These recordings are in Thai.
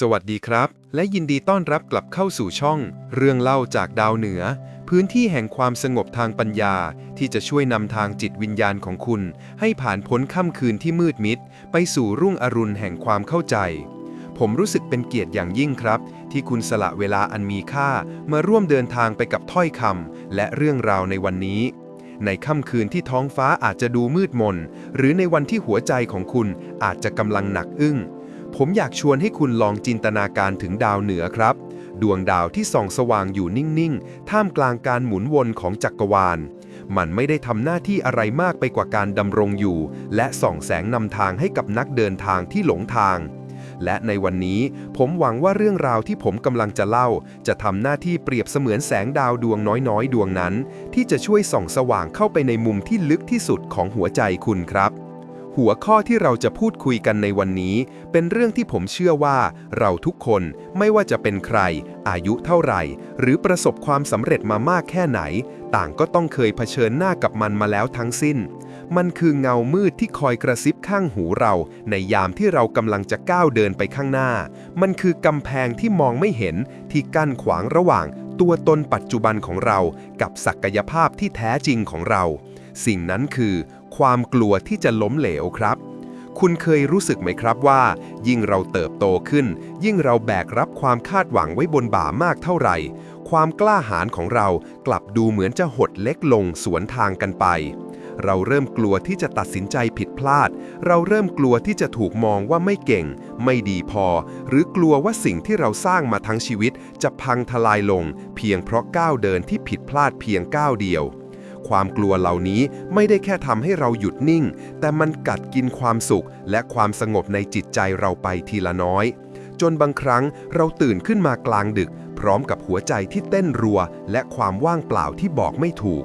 สวัสดีครับ และยินดีต้อนรับกลับเข้าสู่ช่อง เรื่องเล่าจากดาวเหนือ พื้นที่แห่งความสงบทางปัญญา ที่จะช่วยนำทางจิตวิญญาณของคุณ ให้ผ่านพ้นค่ำคืนที่มืดมิด ไปสู่รุ่งอรุณแห่งความเข้าใจ ผมรู้สึกเป็นเกียรติอย่างยิ่งครับ ที่คุณสละเวลาอันมีค่า มาร่วมเดินทางไปกับถ้อยคำและเรื่องราวในวันนี้ ในค่ำคืนที่ท้องฟ้าอาจจะดูมืดมน หรือในวันที่หัวใจของคุณอาจจะกำลังหนักอึ้ง ผมอยากชวนให้คุณลองจินตนาการถึงดาวเหนือครับ ดวงดาวที่ส่องสว่างอยู่นิ่ง ๆ ท่ามกลางการหมุนวนของจักรวาล มันไม่ได้ทำหน้าที่อะไรมากไปกว่าการดำรงอยู่ และส่องแสงนำทางให้กับนักเดินทางที่หลงทาง และในวันนี้ผมหวังว่าเรื่องราวที่ผมกำลังจะเล่า จะทำหน้าที่เปรียบเสมือนแสงดาวดวงน้อยๆ ดวงนั้น ที่จะช่วยส่องสว่างเข้าไปในมุมที่ลึกที่สุดของหัวใจคุณครับ หัวข้อที่เราจะพูดคุยกันในวันนี้ เป็นเรื่องที่ผมเชื่อว่าเราทุกคนไม่ว่าจะเป็นใคร อายุเท่าไหร่ หรือประสบความสำเร็จมามากแค่ไหน ต่างก็ต้องเคยเผชิญหน้ากับมันมาแล้วทั้งสิ้น มันคือเงามืดที่คอยกระซิบข้างหูเรา ในยามที่เรากำลังจะก้าวเดินไปข้างหน้า มันคือกำแพงที่มองไม่เห็นที่กั้นขวางระหว่าง ตัวตนปัจจุบันของเรา กับศักยภาพที่แท้จริงของเรา สิ่งนั้นคือ ความกลัวที่จะล้มเหลวครับ คุณเคยรู้สึกไหมครับว่า ยิ่งเราเติบโตขึ้น ยิ่งเราแบกรับความคาดหวังไว้บนบ่ามากเท่าไหร่ ความกล้าหาญของเรากลับดูเหมือนจะหดเล็กลงสวนทางกันไป เราเริ่มกลัวที่จะตัดสินใจผิดพลาด เราเริ่มกลัวที่จะถูกมองว่าไม่เก่ง ไม่ดีพอ หรือกลัวว่าสิ่งที่เราสร้างมาทั้งชีวิต จะพังทลายลง เพียงเพราะก้าวเดินที่ผิดพลาดเพียงก้าวเดียว ความกลัวเหล่านี้ไม่ได้แค่ทำให้เราหยุดนิ่ง แต่มันกัดกินความสุขและความสงบในจิตใจเราไปทีละน้อย จนบางครั้งเราตื่นขึ้นมากลางดึก พร้อมกับหัวใจที่เต้นรัว และความว่างเปล่าที่บอกไม่ถูก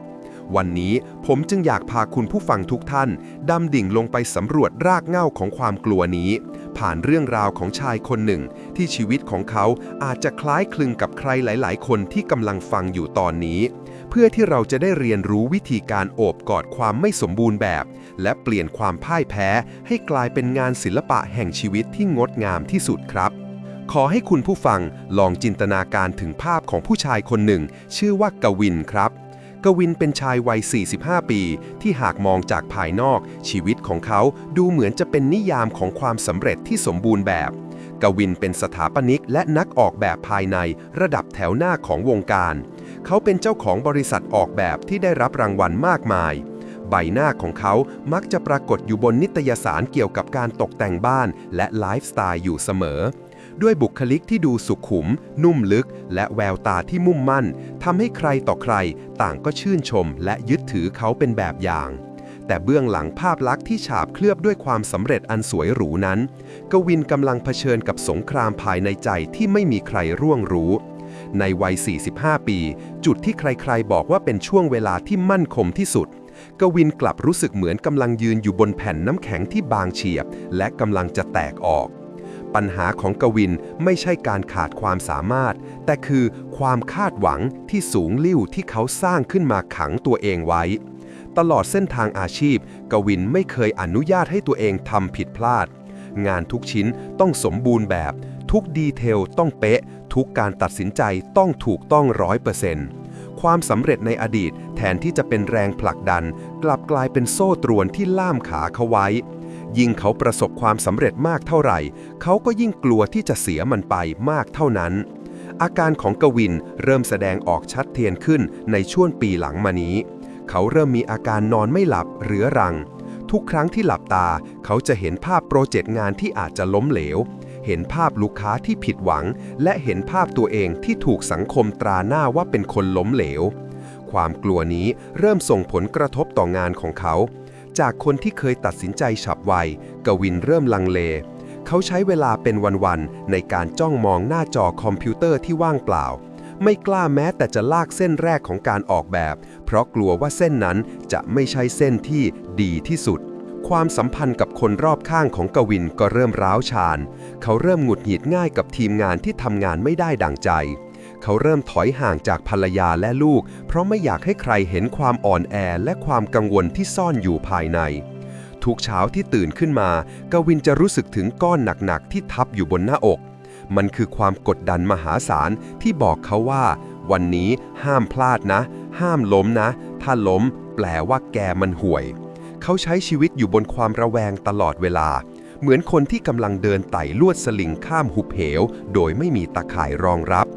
วันนี้ผมจึงอยากพาคุณผู้ฟังทุกท่านดำดิ่งลงไปสำรวจรากเหง้าของความกลัวนี้ ผ่านเรื่องราวของชายคนหนึ่ง ที่ชีวิตของเขาอาจจะคล้ายคลึงกับใครหลาย ๆ คนที่กำลังฟังอยู่ตอนนี้ เพื่อที่เราจะได้เรียนรู้วิธีการโอบกอดความไม่สมบูรณ์แบบ และเปลี่ยนความพ่ายแพ้ให้กลายเป็นงานศิลปะแห่งชีวิตที่งดงามที่สุดครับ ขอให้คุณผู้ฟังลองจินตนาการถึงภาพของผู้ชายคนหนึ่ง ชื่อว่ากวินครับกวินเป็นชายวัย 45 ปี ที่หากมองจากภายนอก ชีวิตของเขาดูเหมือนจะเป็นนิยามของความสำเร็จที่สมบูรณ์แบบ กวินเป็นสถาปนิกและนักออกแบบภายในระดับแถวหน้าของวงการ เขาเป็นเจ้าของบริษัทออกแบบที่ได้รับรางวัลมากมาย ใบหน้าของเขามักจะปรากฏอยู่บนนิตยสารเกี่ยวกับการตกแต่งบ้านและไลฟ์สไตล์อยู่เสมอ ด้วยบุคลิกที่ดูสุขุม นุ่มลึก และแววตาที่มุ่งมั่นทำให้ใครต่อใคร ต่างก็ชื่นชม และยึดถือเขาเป็นแบบอย่างแต่เบื้องหลังภาพลักษณ์ที่ฉาบเคลือบด้วยความสำเร็จอันสวยหรูนั้น กวินกำลังเผชิญกับสงครามภายในใจที่ไม่มีใครร่วงรู้ ในวัย 45 ปี จุดที่ใครๆ บอกว่าเป็นช่วงเวลาที่มั่นคงที่สุด กวินกลับรู้สึกเหมือนกำลังยืนอยู่บนแผ่นน้ำแข็งที่บางเฉียบ และกำลังจะแตกออก ปัญหาของกวินไม่ใช่การขาดความสามารถ แต่คือความคาดหวังที่สูงลิ่วที่เขาสร้างขึ้นมาขังตัวเองไว้ตลอดเส้นทางอาชีพ กวินไม่เคยอนุญาตให้ตัวเองทำผิดพลาด งานทุกชิ้นต้องสมบูรณ์แบบ ทุกดีเทลต้องเป๊ะ ทุกการตัดสินใจต้องถูกต้องร้อยเปอร์เซ็นต์ความสำเร็จในอดีตแทนที่จะเป็นแรงผลักดัน กลับกลายเป็นโซ่ตรวนที่ล่ามขาเขาไว้ ยิ่งเขาประสบความสำเร็จมากเท่าไหร่ เขาก็ยิ่งกลัวที่จะเสียมันไปมากเท่านั้น อาการของกวินเริ่มแสดงออกชัดเจนขึ้นในช่วงปีหลังมานี้ เขาเริ่มมีอาการนอนไม่หลับเรื้อรัง ทุกครั้งที่หลับตา เขาจะเห็นภาพโปรเจกต์งานที่อาจจะล้มเหลว เห็นภาพลูกค้าที่ผิดหวัง และเห็นภาพตัวเองที่ถูกสังคมตราหน้าว่าเป็นคนล้มเหลว ความกลัวนี้เริ่มส่งผลกระทบต่องานของเขา จากคนที่เคยตัดสินใจฉับไว กวินเริ่มลังเล เขาใช้เวลาเป็นวันๆในการจ้องมองหน้าจอคอมพิวเตอร์ที่ว่างเปล่า ไม่กล้าแม้แต่จะลากเส้นแรกของการออกแบบ เพราะกลัวว่าเส้นนั้นจะไม่ใช่เส้นที่ดีที่สุด ความสัมพันธ์กับคนรอบข้างของกวินก็เริ่มร้าวฉานเขาเริ่มหงุดหงิดง่ายกับทีมงานที่ทำงานไม่ได้ดั่งใจ เขาเริ่มถอยห่างจากภรรยาและลูก เพราะไม่อยากให้ใครเห็นความอ่อนแอและความกังวลที่ซ่อนอยู่ภายใน ทุกเช้าที่ตื่นขึ้นมา กวินจะรู้สึกถึงก้อนหนักๆที่ทับอยู่บนหน้าอก มันคือความกดดันมหาศาลที่บอกเขาว่า วันนี้ห้ามพลาดนะ ห้ามล้มนะ ถ้าล้ม แปลว่าแกมันห่วย เขาใช้ชีวิตอยู่บนความระแวงตลอดเวลา เหมือนคนที่กำลังเดินไต่ลวดสลิงข้ามหุบเหว โดยไม่มีตะข่ายรองรับ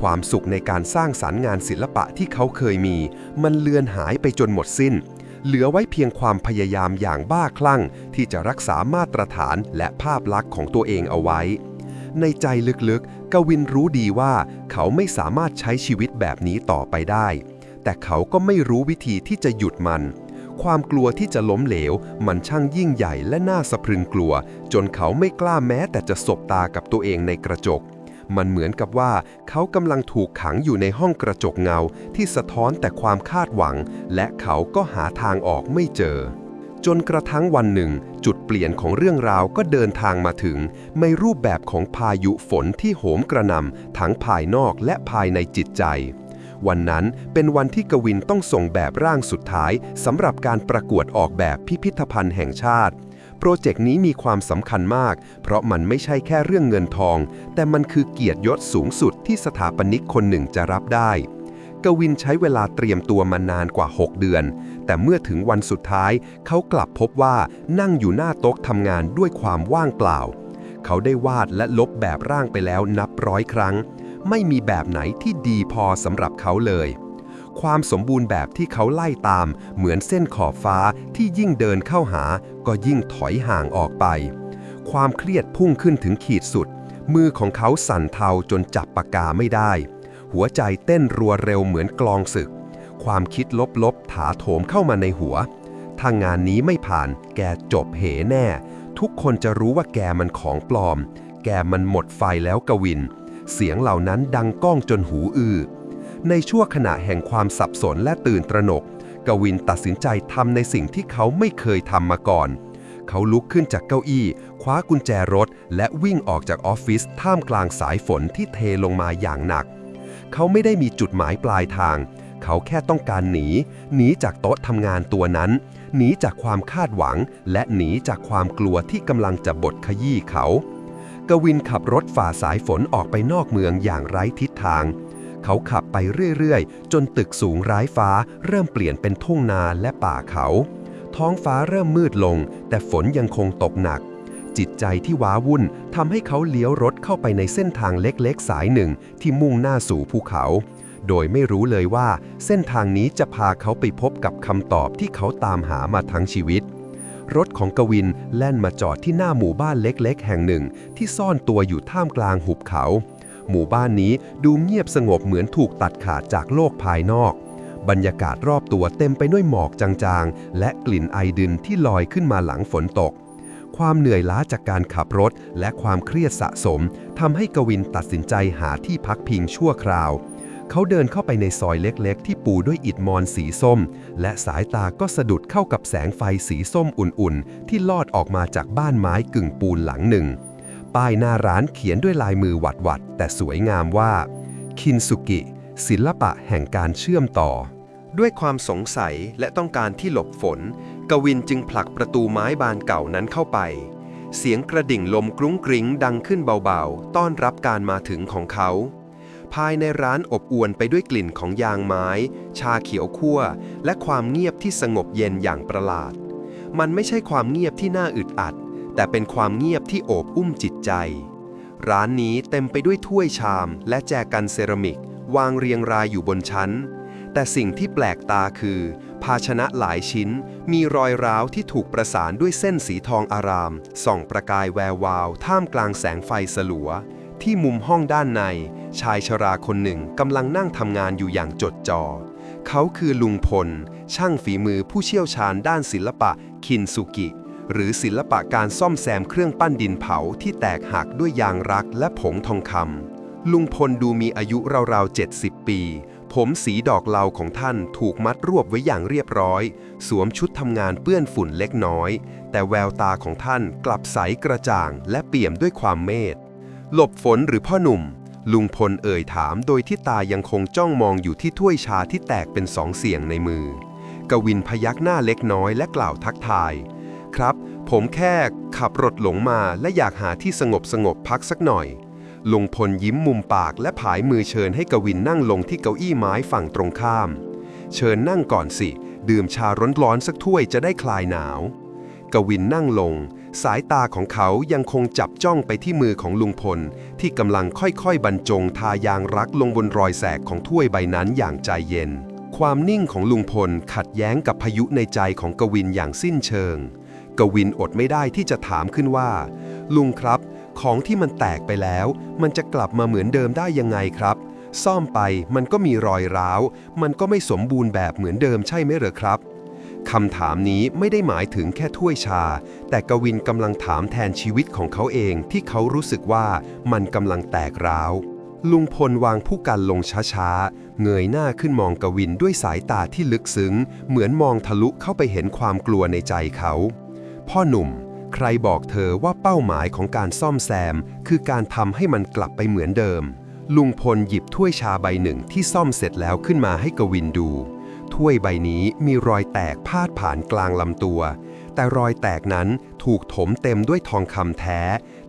ความสุขในการสร้างสรรค์งานศิลปะที่เขาเคยมี มันเลือนหายไปจนหมดสิ้น เหลือไว้เพียงความพยายามอย่างบ้าคลั่ง ที่จะรักษามาตรฐานและภาพลักษณ์ของตัวเองเอาไว้ ในใจลึกๆ กวินรู้ดีว่า เขาไม่สามารถใช้ชีวิตแบบนี้ต่อไปได้ แต่เขาก็ไม่รู้วิธีที่จะหยุดมัน ความกลัวที่จะล้มเหลว มันช่างยิ่งใหญ่และน่าสะพรึงกลัว จนเขาไม่กล้าแม้แต่จะสบตากับตัวเองในกระจก มันเหมือนกับว่าเขากำลังถูกขังอยู่ในห้องกระจกเงาที่สะท้อนแต่ความคาดหวัง และเขาก็หาทางออกไม่เจอ จนกระทั่งวันหนึ่ง จุดเปลี่ยนของเรื่องราวก็เดินทางมาถึง ในรูปแบบของพายุฝนที่โหมกระหน่ำทั้งภายนอกและภายในจิตใจ วันนั้นเป็นวันที่กวินต้องส่งแบบร่างสุดท้ายสำหรับการประกวดออกแบบพิพิธภัณฑ์แห่งชาติ โปรเจกต์นี้มีความสำคัญมาก เพราะมันไม่ใช่แค่เรื่องเงินทอง แต่มันคือเกียรติยศสูงสุดที่สถาปนิกคนหนึ่งจะรับได้กวินใช้เวลาเตรียมตัวมานานกว่า 6 เดือน แต่เมื่อถึงวันสุดท้าย เขากลับพบว่านั่งอยู่หน้าโต๊ะทำงานด้วยความว่างเปล่า เขาได้วาดและลบแบบร่างไปแล้วนับร้อยครั้ง ไม่มีแบบไหนที่ดีพอสำหรับเขาเลย ความสมบูรณ์แบบที่เขาไล่ตามเหมือนเส้นขอบฟ้าที่ยิ่งเดินเข้าหา ก็ยิ่งถอยห่างออกไป ความเครียดพุ่งขึ้นถึงขีดสุด มือของเขาสั่นเทาจนจับปากกาไม่ได้ หัวใจเต้นรัวเร็วเหมือนกลองศึก ความคิดลบๆถาโถมเข้ามาในหัว ถ้างานนี้ไม่ผ่าน แกจบเหแน่ ทุกคนจะรู้ว่าแกมันของปลอม แกมันหมดไฟแล้วกวิน เสียงเหล่านั้นดังก้องจนหูอื้อในชั่วขณะแห่งความสับสนและตื่นตระหนก กวินตัดสินใจทำในสิ่งที่เขาไม่เคยทำมาก่อน เขาลุกขึ้นจากเก้าอี้ คว้ากุญแจรถ และวิ่งออกจากออฟฟิศท่ามกลางสายฝนที่เทลงมาอย่างหนัก เขาไม่ได้มีจุดหมายปลายทาง เขาแค่ต้องการหนี หนีจากโต๊ะทำงานตัวนั้น หนีจากความคาดหวัง และหนีจากความกลัวที่กำลังจะบดขยี้เขา กวินขับรถฝ่าสายฝนออกไปนอกเมืองอย่างไร้ทิศทาง เขาขับไปเรื่อยๆ จนตึกสูงร้ายฟ้าเริ่มเปลี่ยนเป็นทุ่งนาและป่าเขา ท้องฟ้าเริ่มมืดลง แต่ฝนยังคงตกหนัก จิตใจที่ว้าวุ่นทำให้เขาเลี้ยวรถเข้าไปในเส้นทางเล็กๆ สายหนึ่งที่มุ่งหน้าสู่ภูเขา โดยไม่รู้เลยว่า เส้นทางนี้จะพาเขาไปพบกับคำตอบที่เขาตามหามาทั้งชีวิต รถของกวินแล่นมาจอดที่หน้าหมู่บ้านเล็กๆ แห่งหนึ่ง ที่ซ่อนตัวอยู่ท่ามกลางหุบเขา หมู่บ้านนี้ดูเงียบสงบเหมือนถูกตัดขาดจากโลกภายนอก บรรยากาศรอบตัวเต็มไปด้วยหมอกจางๆ และกลิ่นไอดินที่ลอยขึ้นมาหลังฝนตก ความเหนื่อยล้าจากการขับรถและความเครียดสะสมทำให้กวินตัดสินใจหาที่พักพิงชั่วคราวเเขาเดินเข้าไปในซอยเล็กๆ ที่ปูด้วยอิฐมอนสีส้ม และสายตาก็สะดุดเข้ากับแสงไฟสีส้มอุ่นๆ ที่ลอดออกมาจากบ้านไม้กึ่งปูนหลังหนึ่ง ป้ายหน้าร้านเขียนด้วยลายมือหวัดๆ แต่สวยงามว่า คินสุกิ ศิลปะแห่งการเชื่อมต่อ ด้วยความสงสัยและต้องการที่หลบฝน กวินจึงผลักประตูไม้บานเก่านั้นเข้าไป เสียงกระดิ่งลมกรุ้งกริ้งดังขึ้นเบาๆ ต้อนรับการมาถึงของเขา ภายในร้านอบอวลไปด้วยกลิ่นของยางไม้ ชาเขียวคั่ว และความเงียบที่สงบเย็นอย่างประหลาด มันไม่ใช่ความเงียบที่น่าอึดอัด แต่เป็นความเงียบที่โอบอุ้มจิตใจ ร้านนี้เต็มไปด้วยถ้วยชามและแจกันเซรามิก วางเรียงรายอยู่บนชั้น แต่สิ่งที่แปลกตาคือ ภาชนะหลายชิ้น มีรอยร้าวที่ถูกประสานด้วยเส้นสีทองอาราม ส่องประกายแวววาว ท่ามกลางแสงไฟสลัว ที่มุมห้องด้านใน ชายชราคนหนึ่งกำลังนั่งทำงานอยู่อย่างจดจ่อ เขาคือลุงพล ช่างฝีมือผู้เชี่ยวชาญด้านศิลปะคินสุกิ หรือศิลปะการซ่อมแซมเครื่องปั้นดินเผาที่แตกหักด้วยยางรักและผงทองคำลุงพลดูมีอายุราวๆ 70 ปี ผมสีดอกเหลาของท่านถูกมัดรวบไว้อย่างเรียบร้อย สวมชุดทำงานเปื้อนฝุ่นเล็กน้อย แต่แววตาของท่านกลับใสกระจ่าง และเปี่ยมด้วยความเมตหลบฝนหรือพ่อหนุ่ม ลุงพลเอ่ยถามโดยที่ตายังคงจ้องมองอยู่ที่ถ้วยชาที่แตกเป็นสองเสียงในมือ กวินพยักหน้าเล็กน้อยและกล่าวทักทาย ครับ ผมแค่ขับรถหลงมาและอยากหาที่สงบสงบพักสักหน่อย ลุงพลยิ้มมุมปากและผายมือเชิญให้กวินนั่งลงที่เก้าอี้ไม้ฝั่งตรงข้าม เชิญนั่งก่อนสิ ดื่มชาร้อนๆสักถ้วยจะได้คลายหนาว กวินนั่งลง สายตาของเขายังคงจับจ้องไปที่มือของลุงพล ที่กำลังค่อยๆ บรรจงทายางรักลงบนรอยแสกของถ้วยใบนั้นอย่างใจเย็น ความนิ่งของลุงพลขัดแย้งกับพายุในใจของกวินอย่างสิ้นเชิง กวินอดไม่ได้ที่จะถามขึ้นว่า ลุงครับ ของที่มันแตกไปแล้ว มันจะกลับมาเหมือนเดิมได้ยังไงครับ ซ่อมไปมันก็มีรอยร้าว มันก็ไม่สมบูรณ์แบบเหมือนเดิมใช่ไหมเหรอครับ คำถามนี้ไม่ได้หมายถึงแค่ถ้วยชา แต่กวินกำลังถามแทนชีวิตของเขาเองที่เขารู้สึกว่ามันกำลังแตกร้าว ลุงพลวางผู้กันลงช้าๆ เงยหน้าขึ้นมองกวินด้วยสายตาที่ลึกซึ้ง เหมือนมองทะลุเข้าไปเห็นความกลัวในใจเขา พ่อหนุ่ม ใครบอกเธอว่าเป้าหมายของการซ่อมแซม คือการทำให้มันกลับไปเหมือนเดิม ลุงพลหยิบถ้วยชาใบหนึ่งที่ซ่อมเสร็จแล้วขึ้นมาให้กวินดู ถ้วยใบนี้มีรอยแตกพาดผ่านกลางลำตัว แต่รอยแตกนั้นถูกถมเต็มด้วยทองคำแท้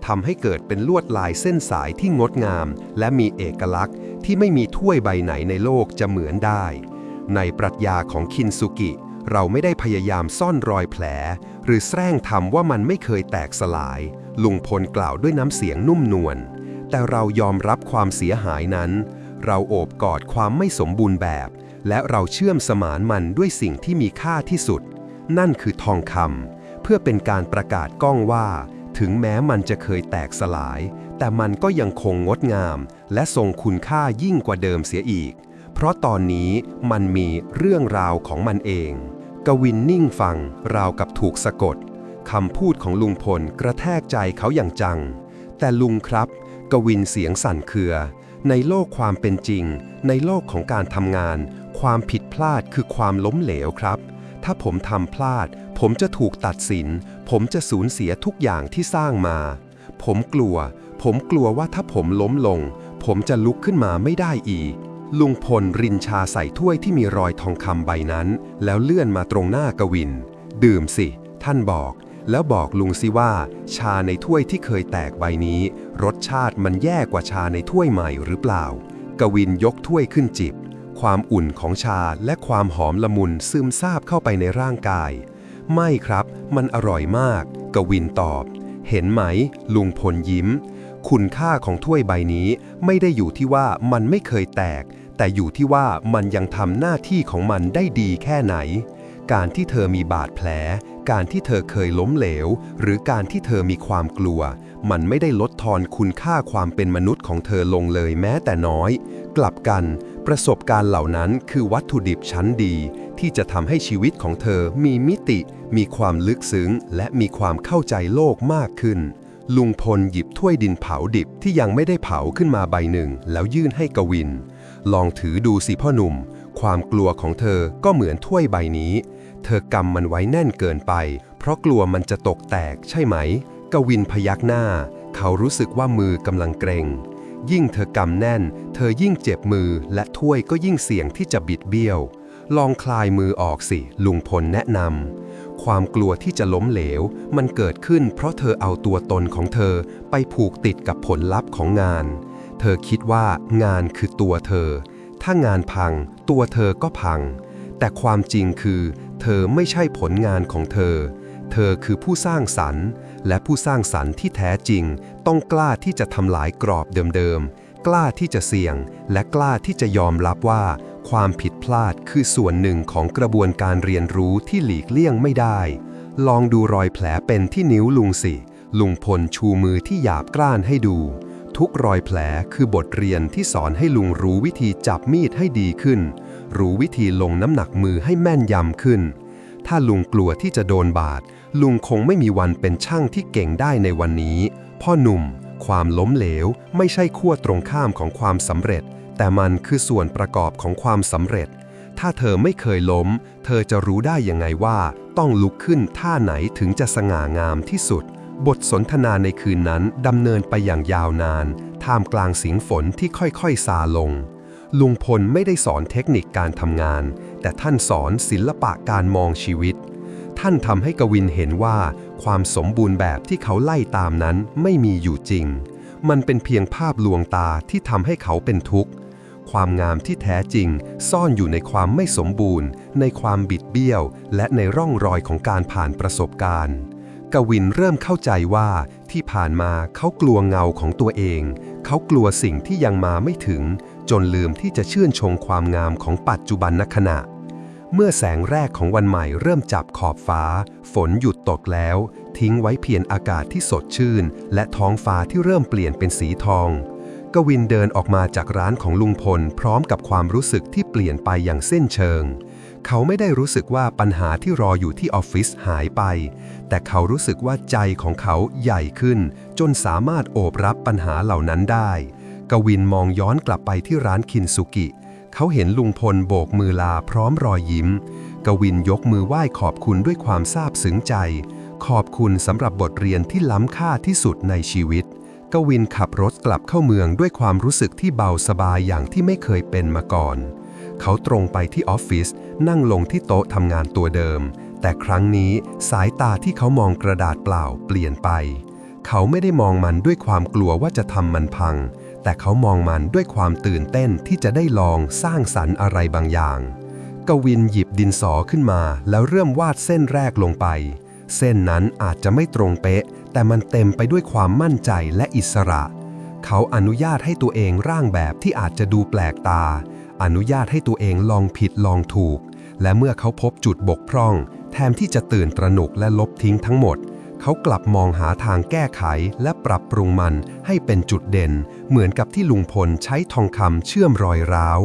ทำให้เกิดเป็นลวดลายเส้นสายที่งดงาม และมีเอกลักษณ์ที่ไม่มีถ้วยใบไหนในโลกจะเหมือนได้ ในปรัชญาของคินซุกิ เราไม่ได้พยายามซ่อนรอยแผล หรือแสร้งทำว่ามันไม่เคยแตกสลาย ลุงพลกล่าวด้วยน้ำเสียงนุ่มนวลแต่เรายอมรับความเสียหายนั้น เราโอบกอดความไม่สมบูรณ์แบบ และเราเชื่อมสมานมันด้วยสิ่งที่มีค่าที่สุด นั่นคือทองคำเพื่อเป็นการประกาศก้องว่า ถึงแม้มันจะเคยแตกสลาย แต่มันก็ยังคงงดงาม และทรงคุณค่ายิ่งกว่าเดิมเสียอีก เพราะตอนนี้มันมีเรื่องราวของมันเอง กวินนิ่งฟังราวกับถูกสะกดคำพูดของลุงพลกระแทกใจเขาอย่างจัง แต่ลุงครับ กวินเสียงสั่นเครือ ในโลกความเป็นจริง ในโลกของการทำงาน ความผิดพลาดคือความล้มเหลวครับ ถ้าผมทำพลาด ผมจะถูกตัดสิน ผมจะสูญเสียทุกอย่างที่สร้างมา ผมกลัว ผมกลัวว่าถ้าผมล้มลง ผมจะลุกขึ้นมาไม่ได้อีก ลุงพลรินชาใส่ถ้วยที่มีรอยทองคำใบนั้น แล้วเลื่อนมาตรงหน้ากวิน ดื่มสิ ท่านบอก แล้วบอกลุงสิว่า ชาในถ้วยที่เคยแตกใบนี้ รสชาติมันแย่กว่าชาในถ้วยใหม่หรือเปล่า กวินยกถ้วยขึ้นจิบ ความอุ่นของชาและความหอมละมุนซึมซาบเข้าไปในร่างกาย ไม่ครับ มันอร่อยมาก กวินตอบ เห็นไหม ลุงพลยิ้ม คุณค่าของถ้วยใบนี้ไม่ได้อยู่ที่ว่ามันไม่เคยแตก แต่อยู่ที่ว่ามันยังทำหน้าที่ของมันได้ดีแค่ไหน การที่เธอมีบาดแผล การที่เธอเคยล้มเหลว หรือการที่เธอมีความกลัว มันไม่ได้ลดทอนคุณค่าความเป็นมนุษย์ของเธอลงเลยแม้แต่น้อย กลับกัน ประสบการณ์เหล่านั้นคือวัตถุดิบชั้นดี ที่จะทำให้ชีวิตของเธอมีมิติ มีความลึกซึ้ง และมีความเข้าใจโลกมากขึ้น ลุงพลหยิบถ้วยดินเผาดิบที่ยังไม่ได้เผาขึ้นมาใบหนึ่ง แล้วยื่นให้กวิน ลองถือดูสิพ่อหนุ่ม ความกลัวของเธอก็เหมือนถ้วยใบนี้ เธอกำมันไว้แน่นเกินไป เพราะกลัวมันจะตกแตกใช่ไหม กวินพยักหน้า เขารู้สึกว่ามือกำลังเกรง ยิ่งเธอกำแน่น เธอยิ่งเจ็บมือและถ้วยก็ยิ่งเสี่ยงที่จะบิดเบี้ยว ลองคลายมือออกสิ ลุงพลแนะนำ ความกลัวที่จะล้มเหลว มันเกิดขึ้นเพราะเธอเอาตัวตนของเธอไปผูกติดกับผลลัพธ์ของงาน เธอคิดว่างานคือตัวเธอ ถ้างานพัง ตัวเธอก็พัง แต่ความจริงคือ เธอไม่ใช่ผลงานของเธอ เธอคือผู้สร้างสรรค์ และผู้สร้างสรรค์ที่แท้จริง ต้องกล้าที่จะทำลายกรอบเดิมๆ กล้าที่จะเสี่ยง และกล้าที่จะยอมรับว่า ความผิดพลาดคือส่วนหนึ่งของกระบวนการเรียนรู้ที่หลีกเลี่ยงไม่ได้ ลองดูรอยแผลเป็นที่นิ้วลุงสิ ลุงพลชูมือที่หยาบกร้านให้ดู ทุกรอยแผลคือบทเรียนที่สอนให้ลุงรู้วิธีจับมีดให้ดีขึ้น รู้วิธีลงน้ำหนักมือให้แม่นยำขึ้นถ้าลุงกลัวที่จะโดนบาด ลุงคงไม่มีวันเป็นช่างที่เก่งได้ในวันนี้ พ่อหนุ่ม ความล้มเหลว ไม่ใช่ขั้วตรงข้ามของความสำเร็จ แต่มันคือส่วนประกอบของความสำเร็จ ถ้าเธอไม่เคยล้ม เธอจะรู้ได้ยังไงว่า ต้องลุกขึ้นท่าไหนถึงจะสง่างามที่สุด บทสนทนาในคืนนั้นดำเนินไปอย่างยาวนาน ท่ามกลางเสียงฝนที่ค่อยๆซาลงลุงพลไม่ได้สอนเทคนิคการทำงาน แต่ท่านสอนศิลปะการมองชีวิต ท่านทำให้กวินเห็นว่าความสมบูรณ์แบบที่เขาไล่ตามนั้นไม่มีอยู่จริง มันเป็นเพียงภาพลวงตาที่ทำให้เขาเป็นทุกข์ ความงามที่แท้จริงซ่อนอยู่ในความไม่สมบูรณ์ ในความบิดเบี้ยว และในร่องรอยของการผ่านประสบการณ์กวินเริ่มเข้าใจว่าที่ผ่านมาเขากลัวเงาของตัวเอง เขากลัวสิ่งที่ยังมาไม่ถึง จนลืมที่จะชื่นชมความงามของปัจจุบันนขณะ เมื่อแสงแรกของวันใหม่เริ่มจับขอบฟ้า ฝนหยุดตกแล้ว ทิ้งไว้เพียงอากาศที่สดชื่น และท้องฟ้าที่เริ่มเปลี่ยนเป็นสีทองกวินเดินออกมาจากร้านของลุงพล พร้อมกับความรู้สึกที่เปลี่ยนไปอย่างเส้นเชิง เขาไม่ได้รู้สึกว่าปัญหาที่รออยู่ที่ออฟฟิศหายไป แต่เขารู้สึกว่าใจของเขาใหญ่ขึ้น จนสามารถโอบรับปัญหาเหล่านั้นได้ กวินมองย้อนกลับไปที่ร้านคินสุกิ เขาเห็นลุงพลโบกมือลาพร้อมรอยยิ้ม กวินยกมือไหว้ขอบคุณด้วยความซาบซึ้งใจ ขอบคุณสำหรับบทเรียนที่ล้ำค่าที่สุดในชีวิต กวินขับรถกลับเข้าเมืองด้วยความรู้สึกที่เบาสบายอย่างที่ไม่เคยเป็นมาก่อน เขาตรงไปที่ออฟฟิศนั่งลงที่โต๊ะทำงานตัวเดิม แต่ครั้งนี้สายตาที่เขามองกระดาษเปล่าเปลี่ยนไป เขาไม่ได้มองมันด้วยความกลัวว่าจะทำมันพัง แต่เขามองมันด้วยความตื่นเต้นที่จะได้ลองสร้างสรรค์อะไรบางอย่าง กวินหยิบดินสอขึ้นมา แล้วเริ่มวาดเส้นแรกลงไป เส้นนั้นอาจจะไม่ตรงเป๊ะ แต่มันเต็มไปด้วยความมั่นใจและอิสระ เขาอนุญาตให้ตัวเองร่างแบบที่อาจจะดูแปลกตา อนุญาตให้ตัวเองลองผิดลองถูก และเมื่อเขาพบจุดบกพร่อง แทนที่จะตื่นตระหนกและลบทิ้งทั้งหมด เขากลับมองหาทางแก้ไขและปรับปรุงมันให้เป็นจุดเด่น เหมือนกับที่ลุงพลใช้ทองคำเชื่อมรอยร้าว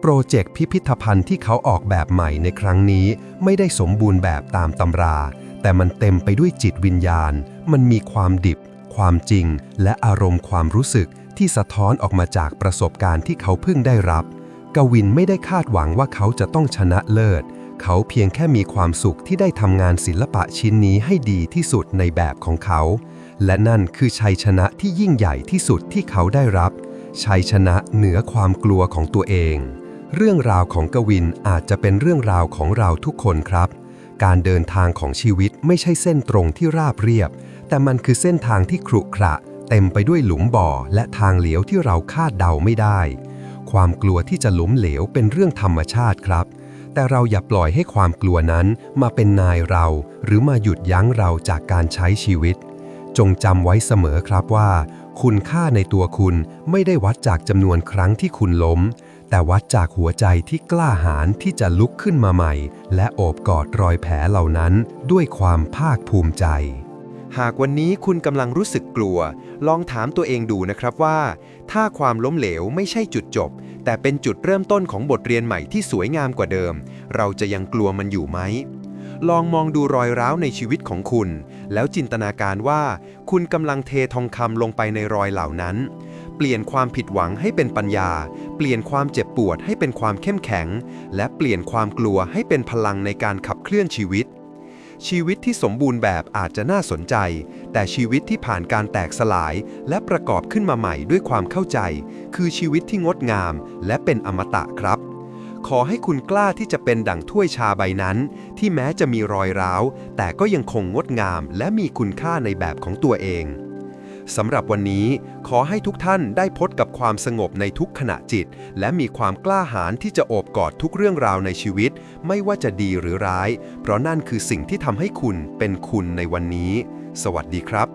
โปรเจกต์พิพิธภัณฑ์ที่เขาออกแบบใหม่ในครั้งนี้ ไม่ได้สมบูรณ์แบบตามตำรา แต่มันเต็มไปด้วยจิตวิญญาณ มันมีความดิบ ความจริง และอารมณ์ความรู้สึกที่สะท้อนออกมาจากประสบการณ์ที่เขาเพิ่งได้รับ กวินไม่ได้คาดหวังว่าเขาจะต้องชนะเลิศ เขาเพียงแค่มีความสุขที่ได้ทำงานศิลปะชิ้นนี้ให้ดีที่สุดในแบบของเขา และนั่นคือชัยชนะที่ยิ่งใหญ่ที่สุดที่เขาได้รับ ชัยชนะเหนือความกลัวของตัวเอง เรื่องราวของกวินอาจจะเป็นเรื่องราวของเราทุกคนครับ การเดินทางของชีวิตไม่ใช่เส้นตรงที่ราบเรียบ แต่มันคือเส้นทางที่ขรุขระ เต็มไปด้วยหลุมบ่อ และทางเหลวที่เราคาดเดาไม่ได้ ความกลัวที่จะหลุมเหลวเป็นเรื่องธรรมชาติครับ แต่เราอย่าปล่อยให้ความกลัวนั้นมาเป็นนายเรา หรือมาหยุดยั้งเราจากการใช้ชีวิต จงจำไว้เสมอครับว่า คุณค่าในตัวคุณไม่ได้วัดจากจำนวนครั้งที่คุณล้ม แต่วัดจากหัวใจที่กล้าหาญที่จะลุกขึ้นมาใหม่ และโอบกอดรอยแผลเหล่านั้นด้วยความภาคภูมิใจ หากวันนี้คุณกำลังรู้สึกกลัว ลองถามตัวเองดูนะครับว่า ถ้าความล้มเหลวไม่ใช่จุดจบ แต่เป็นจุดเริ่มต้นของบทเรียนใหม่ที่สวยงามกว่าเดิม เราจะยังกลัวมันอยู่ไหม ลองมองดูรอยร้าวในชีวิตของคุณ แล้วจินตนาการว่า คุณกำลังเททองคำลงไปในรอยเหล่านั้น เปลี่ยนความผิดหวังให้เป็นปัญญา เปลี่ยนความเจ็บปวดให้เป็นความเข้มแข็ง และเปลี่ยนความกลัวให้เป็นพลังในการขับเคลื่อนชีวิต ชีวิตที่สมบูรณ์แบบอาจจะน่าสนใจ แต่ชีวิตที่ผ่านการแตกสลาย และประกอบขึ้นมาใหม่ด้วยความเข้าใจ คือชีวิตที่งดงาม และเป็นอมตะครับ ขอให้คุณกล้าที่จะเป็นดั่งถ้วยชาใบนั้น ที่แม้จะมีรอยร้าว แต่ก็ยังคงงดงาม และมีคุณค่าในแบบของตัวเอง สำหรับวันนี้ขอให้ทุกท่านได้พบกับความสงบในทุกขณะจิต และมีความกล้าหาญที่จะโอบกอดทุกเรื่องราวในชีวิต ไม่ว่าจะดีหรือร้าย เพราะนั่นคือสิ่งที่ทำให้คุณเป็นคุณในวันนี้ สวัสดีครับ